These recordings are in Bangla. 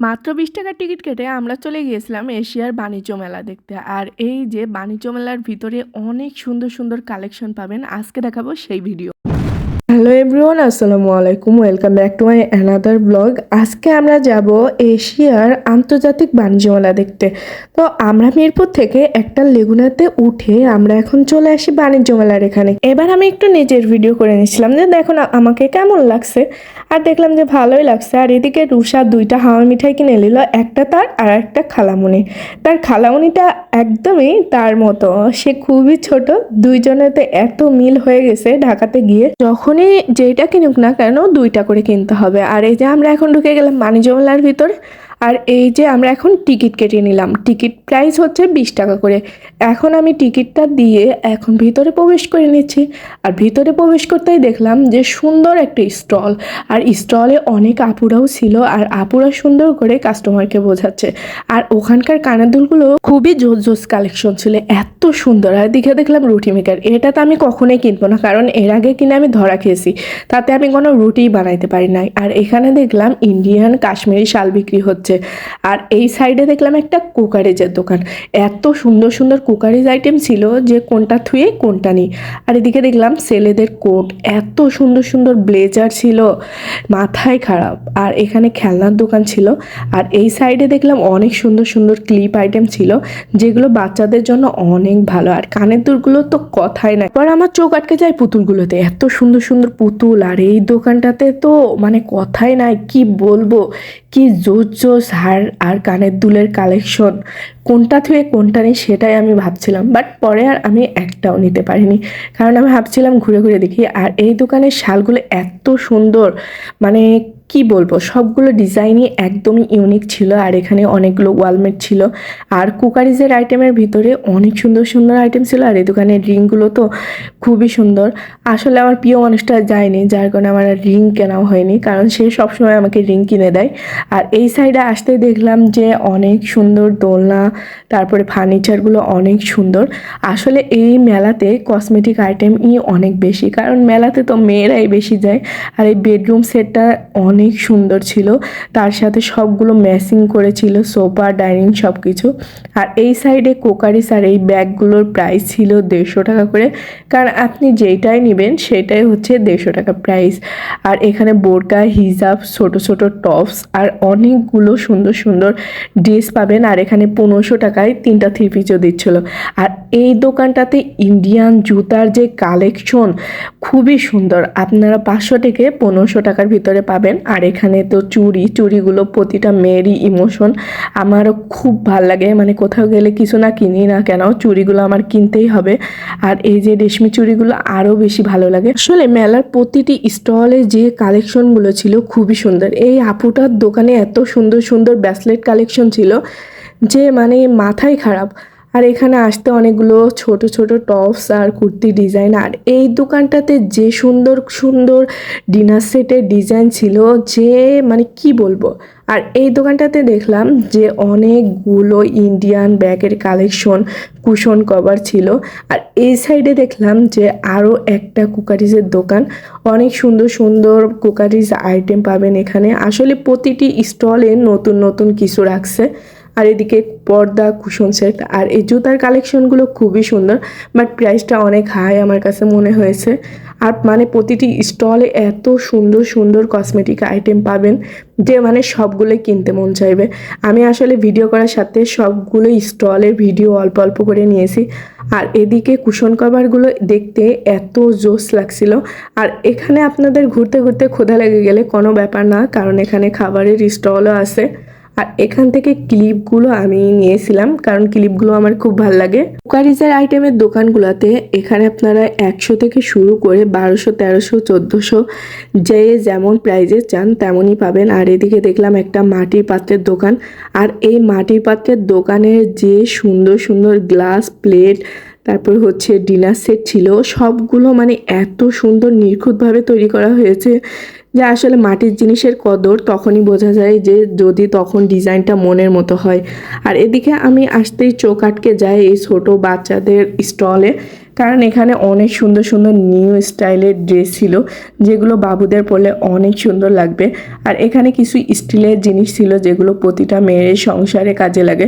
মাত্র বিশ টাকার টিকিট কেটে আমরা চলে গিয়েছিলাম এশিয়ার বাণিজ্য মেলা দেখতে। আর এই যে বাণিজ্য মেলার ভিতরে অনেক সুন্দর সুন্দর কালেকশন পাবেন, আজকে দেখাবো সেই ভিডিও হ্যালো এভরিওয়ান আসসালামু আলাইকুম welcome back to my another blog আজকে আমরা যাব এশিয়ার আন্তর্জাতিক বাণিজ্য মেলা দেখতে। তো আমরা মিরপুর থেকে একটা লেগুনাতে উঠে আমরা এখন চলে আসি বাণিজ্য মেলার এখানে। এবার আমি একটু নিজের ভিডিও করে নিয়েছিলাম যে দেখো না আমাকে কেমন লাগছে। আর দেখলাম যে ভালোই লাগছে। আর এদিকে রুষা দুইটা হাওয়া মিঠাই কিনে নিল, একটা তার আর একটা খালামুনি। তার খালামুনিটা একদমই তার মতো। সে খুবই ছোট, দুইজনেতে এত মিল হয়ে গেছে ঢাকাতে গিয়ে। যখনই যেটা কিনুক না কেন দুইটা করে কিনতে হবে। আর এই যে আমরা এখন ঢুকে গেলাম মানি জমলার ভিতরে আর এই যে আমরা এখন টিকিট কেটে নিলাম, টিকিট প্রাইস হচ্ছে বিশ টাকা করে। এখন আমি টিকিটটা দিয়ে এখন ভিতরে প্রবেশ করে নিচ্ছি। আর ভিতরে প্রবেশ করতেই দেখলাম যে সুন্দর একটা স্টল। আর স্টলে অনেক আপুরাও ছিল আর আপুরা সুন্দর করে কাস্টমারকে বোঝাচ্ছে। আর ওখানকার কানের দুলগুলো খুবই জোস জোস কালেকশন ছিল, এত সুন্দর। আর দিকে দেখলাম রুটি মেকার এটা তো আমি কখনোই কিনবো না, কারণ এর আগে কিনে আমি ধরা খেয়েছি। তাতে আমি কোনো রুটি বানাইতে পারি নাই। আর এখানে দেখলাম ইন্ডিয়ান কাশ্মীরি শাল বিক্রি হচ্ছে। আর এই সাইডে দেখলাম একটা কুকারেজের দোকান। এত সুন্দর সুন্দর কুকারেজ আইটেম ছিল যে কোনটা থুয়ে, কোনটা নেই। আর এদিকে দেখলাম ছেলেদের কোট এত সুন্দর সুন্দর ব্লেজার ছিল। মাথায় খারাপ। আর এখানে খেলনার দোকান ছিল। আর এই সাইডে দেখলাম অনেক সুন্দর সুন্দর ক্লিপ আইটেম ছিল, যেগুলো বাচ্চাদের জন্য অনেক ভালো। আর কানের দুলগুলো তো কথাই নাই। পর আমার চোখ আটকে যায় পুতুলগুলোতে। এত সুন্দর সুন্দর পুতুল। আর এই দোকানটাতে তো মানে কথাই নাই। কি বলব? কি জোর জোস হার আর কানের দুলের কালেকশন কোনটা থেকে কোনটা নেই সেটাই আমি ভাবছিলাম বাট পরে আর আমি একটাও নিতে পারিনি। কারণ আমি ভাবছিলাম ঘুরে ঘুরে দেখি, আর এই দোকানের শালগুলো এত সুন্দর মানে কি বলব? সবগুলো ডিজাইনই একদমই ইউনিক ছিল আর এখানে অনেকগুলো ওয়ালমেট ছিল। আর কুকারিজের আইটেমের ভিতরে অনেক সুন্দর সুন্দর আইটেম ছিল আর এই দোকানের রিংগুলো তো খুবই সুন্দর। আসলে আমার প্রিয় মানুষটা যায়নি, যার কারণে আমার রিং কেনাও হয়নি, কারণ সে সবসময় আমাকে রিং কিনে দেয়। আর এই সাইডে আসতে দেখলাম যে অনেক সুন্দর দোলনা, তারপরে ফার্নিচারগুলো অনেক সুন্দর। আসলে এই মেলাতে কসমেটিক আইটেমই অনেক বেশি, কারণ মেলাতে তো মেয়েরাই বেশি যায়। আর এই বেডরুম সেটটা অনেক সুন্দর ছিল। তার সাথে সবগুলো ম্যাচিং করেছিল, সোফা, ডাইনিং সব কিছু আর এই সাইডে কোকারিস আর এই ব্যাগগুলোর প্রাইস ছিল দেড়শো টাকা করে। কারণ আপনি যেইটাই নেবেন, সেটাই হচ্ছে দেড়শো টাকা প্রাইস। আর এখানে বোরকা, হিজাব, ছোট ছোট টপস আর অনেকগুলো সুন্দর সুন্দর ড্রেস পাবেন। আর এখানে পনেরোশো টাকায় তিনটা থ্রি পিসও দিচ্ছিল। আর এই দোকানটাতে ইন্ডিয়ান জুতার যে কালেকশন, খুবই সুন্দর। আপনারা পাঁচশো থেকে পনেরোশো টাকার ভিতরে পাবেন। আর এখানে তো চুড়ি চুড়িগুলো প্রতিটা মেয়েরই ইমোশন আমারও খুব ভালো লাগে মানে কোথাও গেলে কিছু না কিনি না কেন চুড়িগুলো আমার কিনতেই হবে। আর এই যে রেশমি চুড়িগুলো আরও বেশি ভালো লাগে। আসলে মেলার প্রতিটি স্টলে যে কালেকশনগুলো ছিল খুবই সুন্দর। এই আপুটার দোকানে এত সুন্দর সুন্দর ব্যাসলেট কালেকশন ছিল যে মানে মাথায় খারাপ। আর এখানে আসতে অনেকগুলো ছোট ছোট টপস আর কুর্তি ডিজাইন। আর এই দোকানটাতে যে সুন্দর সুন্দর ডিনার সেটের ডিজাইন ছিল, যে মানে কি বলব? আর এই দোকানটাতে দেখলাম যে অনেকগুলো ইন্ডিয়ান ব্যাগের কালেকশন, কুশন কভার ছিল। আর এই সাইডে দেখলাম যে আরও একটা কুকারিজের দোকান। অনেক সুন্দর সুন্দর কুকারিজ আইটেম পাবেন এখানে। আসলে প্রতিটি স্টলে নতুন নতুন কিছু রাখছে। আর এদিকে পর্দা, কুশন সেট আর এই জুতার কালেকশনগুলো খুবই সুন্দর বাট প্রাইসটা অনেক হাই আমার কাছে মনে হয়েছে। আর মানে প্রতিটি স্টলে এত সুন্দর সুন্দর কসমেটিক আইটেম পাবেন যে মানে সবগুলোই কিনতে মন চাইবে। আমি আসলে ভিডিও করার সাথে সবগুলো স্টলের ভিডিও অল্প অল্প করে নিয়েছি। আর এদিকে কুশন কভারগুলো দেখতে এত জোস লাগছিল। আর এখানে আপনাদের ঘুরতে ঘুরতে ক্ষুধা লেগে গেলে কোনো ব্যাপার না, কারণ এখানে খাবারের স্টলও আছে। আর এখান থেকে ক্লিপগুলো আমি নিয়েছিলাম, কারণ ক্লিপগুলো আমার খুব ভালো লাগে। কুকারিজের আইটেমের দোকানগুলোতে এখানে আপনারা একশো থেকে শুরু করে বারোশো, তেরোশো, চোদ্দোশো যে যেমন প্রাইজে চান তেমনই পাবেন। আর এদিকে দেখলাম একটা মাটির পাত্রের দোকান। আর এই মাটির পাত্রের দোকানের যে সুন্দর সুন্দর গ্লাস প্লেট তারপর হচ্ছে ডিনার সেট ছিল, সবগুলো মানে এত সুন্দর নিখুঁতভাবে তৈরি করা হয়েছে। যে আসলে মাটির জিনিসের কদর তখনই বোঝা যায় যে যদি তখন ডিজাইনটা মনের মতো হয়। আর এদিকে আমি আসতেই চোখ আটকে যাই এই ছোটো বাচ্চাদের স্টলে। কারণ এখানে অনেক সুন্দর সুন্দর নিউ স্টাইলের ড্রেস ছিল, যেগুলো বাবুদের পরলে অনেক সুন্দর লাগবে। আর এখানে কিছু স্টিলের জিনিস ছিল, যেগুলো প্রতিটা মেয়ের সংসারে কাজে লাগে।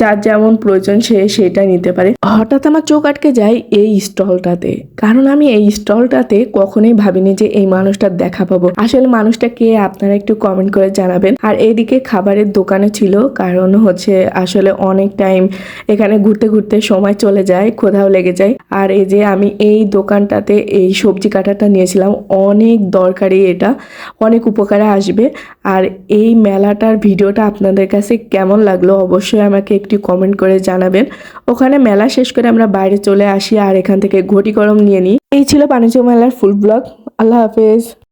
যার যেমন প্রয়োজন সে সেটা নিতে পারে। হঠাৎ আমার চোখ আটকে যায় এই স্টলটাতে কারণ আমি এই স্টলটাতে কখনোই ভাবিনি যে এই মানুষটার দেখা পাবো। আসলে মানুষটা কে, আপনারা একটু কমেন্ট করে জানাবেন। আর এইদিকে খাবারের দোকানে ছিল, কারণ হচ্ছে আসলে অনেক টাইম এখানে ঘুরতে ঘুরতে সময় চলে যায় কোথাও লেগে যায়। আর এই যে আমি এই দোকানটাতে এই সবজি কাটাটা নিয়েছিলাম। অনেক দরকারি এটা, অনেক উপকারে আসবে। আর এই মেলাটার ভিডিওটা আপনাদের কাছে কেমন লাগল অবশ্যই আমাকে একটি কমেন্ট করে জানাবেন। ওখানে মেলা শেষ করে আমরা বাইরে চলে আসি আর এখান থেকে ঘটি গরম নিয়ে নিই। এই ছিল বাণিজ্য মেলার ফুল ব্লগ আল্লাহ হাফেজ।